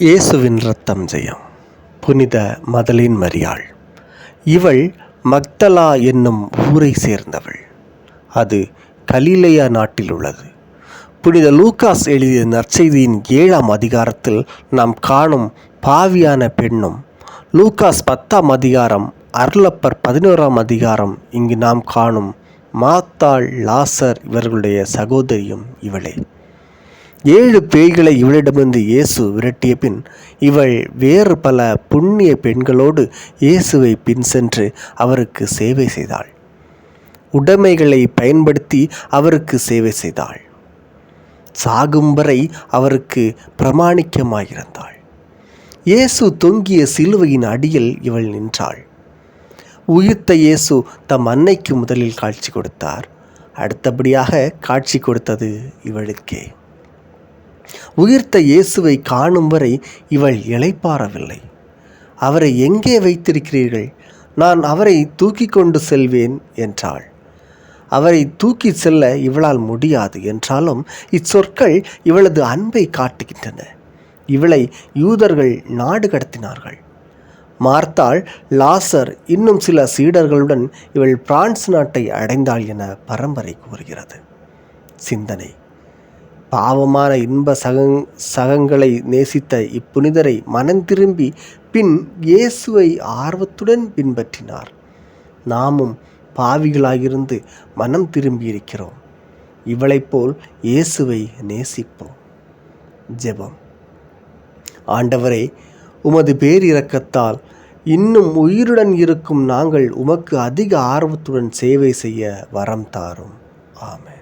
இயேசுவின் ரத்தம் ஜெயம். புனித மதலின் மரியாள். இவள் மக்தலா என்னும் ஊரை சேர்ந்தவள். அது கலீலையா நாட்டில் உள்ளது. புனித லூகாஸ் எழுதிய நற்செய்தியின் ஏழாம் அதிகாரத்தில் நாம் காணும் பாவியான பெண்ணும் லூகாஸ் பத்தாம் அதிகாரம் அருளப்பர் பதினோராம் அதிகாரம் இங்கு நாம் காணும் மாத்தாள் லாசர் இவர்களுடைய சகோதரியும் இவளே. ஏழு பேய்களை இவளிடமிருந்து இயேசு விரட்டிய பின் இவள் வேறு பல புண்ணிய பெண்களோடு இயேசுவை பின் சென்று அவருக்கு சேவை செய்தாள். உடைமைகளை பயன்படுத்தி அவருக்கு சேவை செய்தாள். சாகும் வரை அவருக்கு பிரமாணிக்கமாயிருந்தாள். இயேசு தொங்கிய சிலுவையின் அடியில் இவள் நின்றாள். உயிர்த்த இயேசு தம் அன்னைக்கு முதலில் காட்சி கொடுத்தார். அடுத்தபடியாக காட்சி கொடுத்தது இவளுக்கே. உயிர்த்த இயேசுவை காணும் வரை இவள் இளைப்பாறவில்லை. அவரை எங்கே வைத்திருக்கிறீர்கள்? நான் அவரை தூக்கி கொண்டு செல்வேன் என்றாள். அவரை தூக்கி செல்ல இவளால் முடியாது என்றாலும் இச்சொற்கள் இவளது அன்பை காட்டுகின்றன. இவளை யூதர்கள் நாடு கடத்தினார்கள். மார்த்தாள் லாசர் இன்னும் சில சீடர்களுடன் இவள் பிரான்ஸ் நாட்டை அடைந்தாள் என பரம்பரை கூறுகிறது. சிந்தனை. பாவமான இன்ப சகங் சகங்களை நேசித்த இப்புனிதரை மனம் திரும்பி பின் இயேசுவை ஆர்வத்துடன் பின்பற்றினார். நாமும் பாவிகளாயிருந்து மனம் திரும்பியிருக்கிறோம். இவளைப் போல் இயேசுவை நேசிப்போம். ஜெபம். ஆண்டவரே உமது பேரிரக்கத்தால் இன்னும் உயிருடன் இருக்கும் நாங்கள் உமக்கு அதிக ஆர்வத்துடன் சேவை செய்ய வரம் தாரும். ஆமே